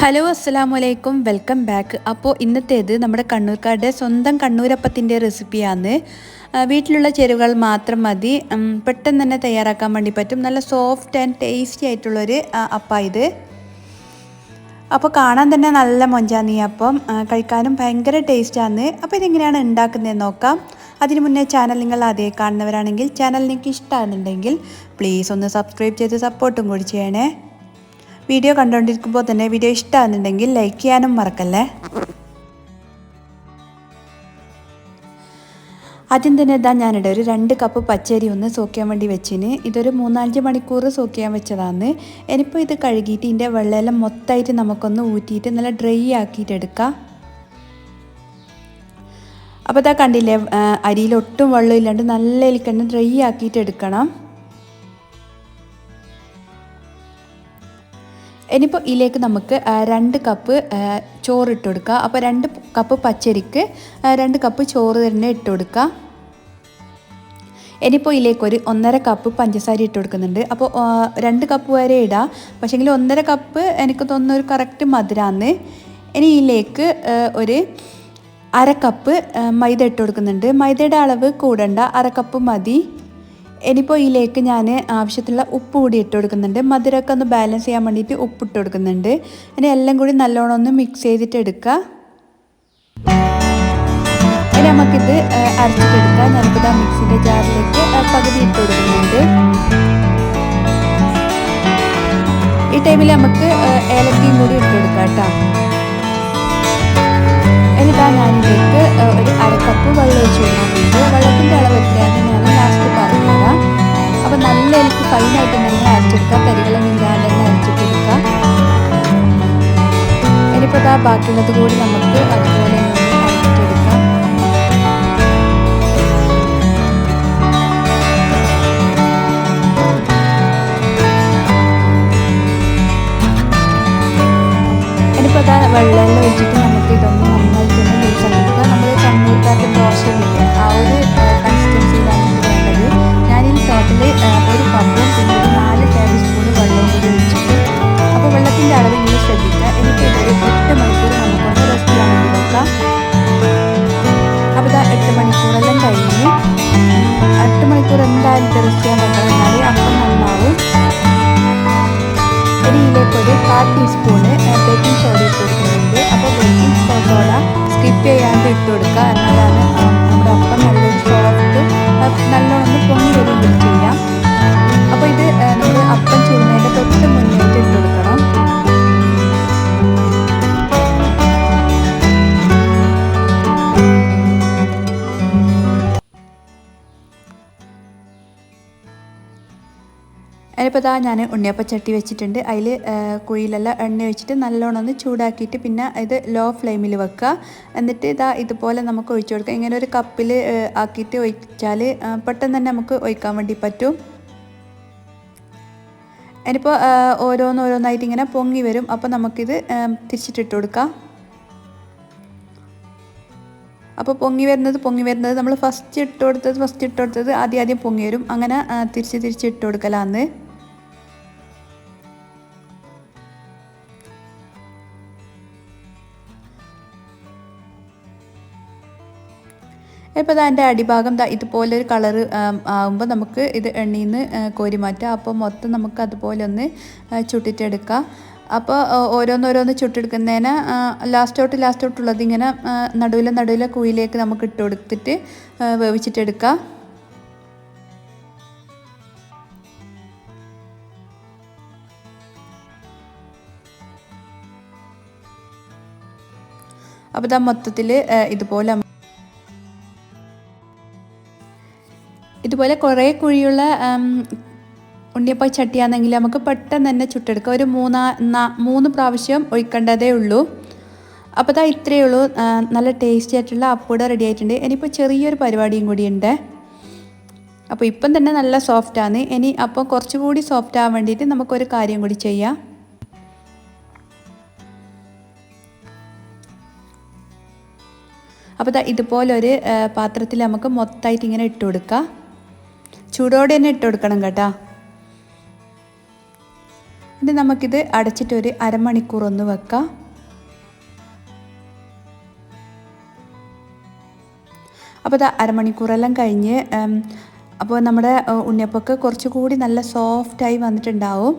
Hello അസ്സലാമു വലൈക്കും welcome back അപ്പോൾ ഇന്നത്തേത് നമ്മുടെ കണ്ണൂർക്കാരുടെ സ്വന്തം കണ്ണൂരപ്പത്തിന്റെ റെസിപ്പിയാണ്. വീട്ടിലുള്ള ചേരുവകൾ മാത്രം മതി. പെട്ടെന്ന് തന്നെ തയ്യാറാക്കാൻ വേണ്ടി പറ്റും. നല്ല സോഫ്റ്റ് ആൻഡ് ടേസ്റ്റി ആയിട്ടുള്ളൊരു അപ്പ ഇത്. അപ്പോൾ കാണാൻ തന്നെ നല്ല മൊഞ്ചാന്ന് ഈ അപ്പം. കഴിക്കാനും ഭയങ്കര ടേസ്റ്റാണ് അപ്പോൾ ഇതെങ്ങനെയാണ് ഉണ്ടാക്കുന്നതെന്ന് നോക്കാം. അതിന് മുന്നേ ചാനൽ നിങ്ങൾ അതേ കാണുന്നവരാണെങ്കിൽ ചാനൽ നിങ്ങൾക്ക് ഇഷ്ടമാണെന്നുണ്ടെങ്കിൽ പ്ലീസ് ഒന്ന് സബ്സ്ക്രൈബ് ചെയ്ത് സപ്പോർട്ടും കൂടി ചെയ്യണേ. വീഡിയോ കണ്ടുകൊണ്ടിരിക്കുമ്പോൾ തന്നെ വീഡിയോ ഇഷ്ടമാകുന്നുണ്ടെങ്കിൽ ലൈക്ക് ചെയ്യാനും മറക്കല്ലേ? ആദ്യം തന്നെ ഇതാ ഞാനിവിടെ ഒരു രണ്ട് കപ്പ് പച്ചരി ഒന്ന് സോക്കിയാൻ വേണ്ടി വെച്ചിന്. ഇതൊരു മൂന്നാലഞ്ച് മണിക്കൂർ സോക്കിയാൻ വെച്ചതാണ്. ഇനിയിപ്പോൾ ഇത് കഴുകിയിട്ട് ഇതിന്റെ വെള്ളമെല്ലാം മൊത്തമായിട്ട് നമുക്കൊന്ന് ഊറ്റിയിട്ട് നല്ല ഡ്രൈ ആക്കിയിട്ട് എടുക്കാം. അപ്പോൾ ഇതാ കണ്ടില്ലേ അരിയിൽ ഒട്ടും നല്ല എലിക്കണ്ണ് ഡ്രൈ ആക്കിയിട്ട് എടുക്കണം. ഇനിയിപ്പോൾ ഇതിലേക്ക് നമുക്ക് രണ്ട് കപ്പ് ചോറ് ഇട്ട് കൊടുക്കുക അപ്പോൾ രണ്ട് കപ്പ് പച്ചരിക്ക് രണ്ട് കപ്പ് ചോറ് തന്നെ ഇട്ട് കൊടുക്കുക ഇനിയിപ്പോൾ ഇതിലേക്ക് ഒരു ഒന്നര കപ്പ് പഞ്ചസാര ഇട്ട് കൊടുക്കുന്നുണ്ട്. അപ്പോൾ രണ്ട് കപ്പ് വരെ ഇടാം. പക്ഷേങ്കിൽ ഒന്നര കപ്പ് എനിക്ക് തോന്നുന്ന ഒരു കറക്റ്റ് മധുരമാണ് ഇനി ഇതിലേക്ക് ഒരു അര കപ്പ് മൈദ ഇട്ട് കൊടുക്കുന്നുണ്ട്. മൈദയുടെ അളവ് കൂടണ്ട. അര കപ്പ് മതി. ഇനിയിപ്പോൾ ഇതിലേക്ക് ഞാൻ ആവശ്യത്തിലുള്ള ഉപ്പ് കൂടി ഇട്ട് കൊടുക്കുന്നുണ്ട്. മധുരമൊക്കെ ഒന്ന് ബാലൻസ് ചെയ്യാൻ വേണ്ടിയിട്ട് ഉപ്പ് ഇട്ട് കൊടുക്കുന്നുണ്ട്. ഇനി എല്ലാം കൂടി നല്ലോണം ഒന്ന് മിക്സ് ചെയ്തിട്ട് എടുക്കുക ഇനി നമുക്കിത് അരച്ചിട്ടെടുക്കുക അരച്ചിട്ടെടുക്കാം ഞാനിപ്പോൾ ആ മിക്സിന്റെ ജാറിലേക്ക് പകുതി ഇട്ട് കൊടുക്കുന്നുണ്ട്. ഈ ടൈമിൽ നമുക്ക് ഏലക്കയും കൂടി ഇട്ട് കൊടുക്കാം കേട്ടോ. എന്നിട്ടാ ഞാനിതിലേക്ക് ഒരു അരക്കപ്പ് വെള്ളം ഒഴിച്ച് കൊടുക്കുന്നുണ്ട്. ബാക്കിയുള്ളത് കൂടി നമുക്ക് അതുപോലെ വെള്ളം വെച്ചിട്ട് നമുക്ക് ഇതൊന്ന് തന്നെ ലൂസാക്കിയെടുക്കുക നമ്മൾ കണ്ണൂർക്കാരുടെ എന്തായാലും റെസ്റ്റ് ചെയ്യാൻ വെക്കണം എന്നാലേ അപ്പം നന്നാവും ഇനി ഇതിലേക്ക് ഒരു കാൽ ടീസ്പൂണ് ബേക്കിംഗ് സോഡ ഇട്ട് കൊടുക്കുന്നുണ്ട് അപ്പോൾ ബേക്കിംഗ് സോഡ സ്കിപ്പ് ചെയ്യാണ്ട് ഇട്ട് കൊടുക്കുക എന്നാലാണ് അതിനിപ്പോൾ ഇതാ ഞാൻ ഉണ്ണിയപ്പച്ചട്ടി വെച്ചിട്ടുണ്ട്. അതിൽ കുഴിയിലെല്ലാം എണ്ണ വെച്ചിട്ട് നല്ലോണം ഒന്ന് ചൂടാക്കിയിട്ട് പിന്നെ ഇത് ലോ ഫ്ലെയിമിൽ വെക്കുക. എന്നിട്ട് ഇതാ ഇതുപോലെ നമുക്ക് ഒഴിച്ചു കൊടുക്കാം. ഇങ്ങനെ ഒരു കപ്പിൽ ആക്കിയിട്ട് ഒഴിച്ചാൽ പെട്ടെന്ന് തന്നെ നമുക്ക് ഒഴിക്കാൻ വേണ്ടി പറ്റും. അതിനിപ്പോൾ ഓരോന്നോരോന്നായിട്ട് ഇങ്ങനെ പൊങ്ങി വരും. അപ്പോൾ നമുക്കിത് തിരിച്ചിട്ടിട്ട് കൊടുക്കാം. അപ്പോൾ പൊങ്ങി വരുന്നത് പൊങ്ങി വരുന്നത് നമ്മൾ ഫസ്റ്റ് ഇട്ട് കൊടുത്തത് ഫസ്റ്റ് ഇട്ട് കൊടുത്തത് ആദ്യം ആദ്യം പൊങ്ങി വരും. അങ്ങനെ തിരിച്ച് തിരിച്ച് ഇട്ട് കൊടുക്കലാന്ന്. ഇപ്പോൾ അതിന്റെ അടിഭാഗം ഇതുപോലെ ഒരു കളറ് ആകുമ്പോൾ നമുക്ക് ഇത് എണ്ണയിൽ നിന്ന് കോരി മാറ്റാം. അപ്പോൾ മൊത്തം നമുക്ക് അതുപോലെ ഒന്ന് ചുട്ടിട്ടെടുക്കാം. അപ്പോൾ ഓരോന്നോരോന്ന് ചുട്ടെടുക്കുന്നതിന് ലാസ്റ്റോട്ട് ലാസ്റ്റോട്ടുള്ളത് ഇങ്ങനെ നടുവിലെ നടുവിലെ കുയിലേക്ക് നമുക്ക് ഇട്ട് കൊടുത്തിട്ട് വേവിച്ചിട്ടെടുക്കാം. അപ്പോൾ ഇതാ മൊത്തത്തിൽ ഇതുപോലെ ഇതുപോലെ കുറേ കുഴിയുള്ള ഉണ്ണിയപ്പം ചട്ടിയാണെങ്കിൽ നമുക്ക് പെട്ടെന്ന് തന്നെ ചുട്ടെടുക്കാം. ഒരു മൂന്നാ മൂന്ന് പ്രാവശ്യം ഒഴിക്കേണ്ടതേ ഉള്ളൂ. അപ്പോൾ ഇതാ ഇത്രയേ ഉള്ളൂ. നല്ല ടേസ്റ്റി ആയിട്ടുള്ള അപ്പൂടെ റെഡി ആയിട്ടുണ്ട്. ഇനിയിപ്പോൾ ചെറിയൊരു പരിപാടിയും കൂടിയുണ്ട് അപ്പോൾ ഇപ്പം തന്നെ നല്ല സോഫ്റ്റാണ് ഇനി അപ്പോൾ കുറച്ചുകൂടി സോഫ്റ്റ് ആവാൻ വേണ്ടിയിട്ട് നമുക്കൊരു കാര്യം കൂടി ചെയ്യാം. അപ്പോൾ ഇതുപോലൊരു പാത്രത്തിൽ നമുക്ക് മൊത്തമായിട്ട് ഇങ്ങനെ ഇട്ട് കൊടുക്കാം. ചൂടോടെ തന്നെ ഇട്ട് കൊടുക്കണം കേട്ടോ. ഇനി നമുക്കിത് അടച്ചിട്ട് ഒരു അരമണിക്കൂർ ഒന്ന് വെക്കാം. അപ്പോൾ ഇത് അരമണിക്കൂറെല്ലാം കഴിഞ്ഞ് അപ്പോൾ നമ്മുടെ ഉണ്ണിയപ്പൊക്കെ കുറച്ചുകൂടി നല്ല സോഫ്റ്റായി വന്നിട്ടുണ്ടാവും.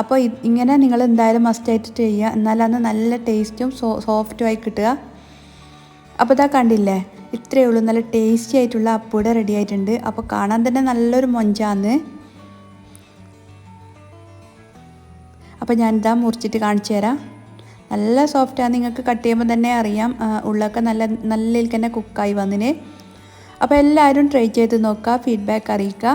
അപ്പോൾ ഇങ്ങനെ നിങ്ങൾ എന്തായാലും മസ്റ്റായിട്ട് ചെയ്യുക. എന്നാലാണ് നല്ല ടേസ്റ്റും സോ സോഫ്റ്റുമായി കിട്ടുക. അപ്പോൾ ഇതാ കണ്ടില്ലേ? ഇത്രയേ ഉള്ളൂ. നല്ല ടേസ്റ്റി ആയിട്ടുള്ള അപ്പൂടെ റെഡി ആയിട്ടുണ്ട്. അപ്പോൾ കാണാൻ തന്നെ നല്ലൊരു മൊഞ്ചാന്ന്. അപ്പോൾ ഞാനിതാ മുറിച്ചിട്ട് കാണിച്ചു തരാം. നല്ല സോഫ്റ്റാണ് നിങ്ങൾക്ക് കട്ട് ചെയ്യുമ്പോൾ തന്നെ അറിയാം. ഉള്ളൊക്കെ നല്ല നല്ല തന്നെ കുക്കായി വന്നിന്. അപ്പോൾ എല്ലാവരും ട്രൈ ചെയ്ത് നോക്കുക. ഫീഡ്ബാക്ക് അറിയിക്കുക.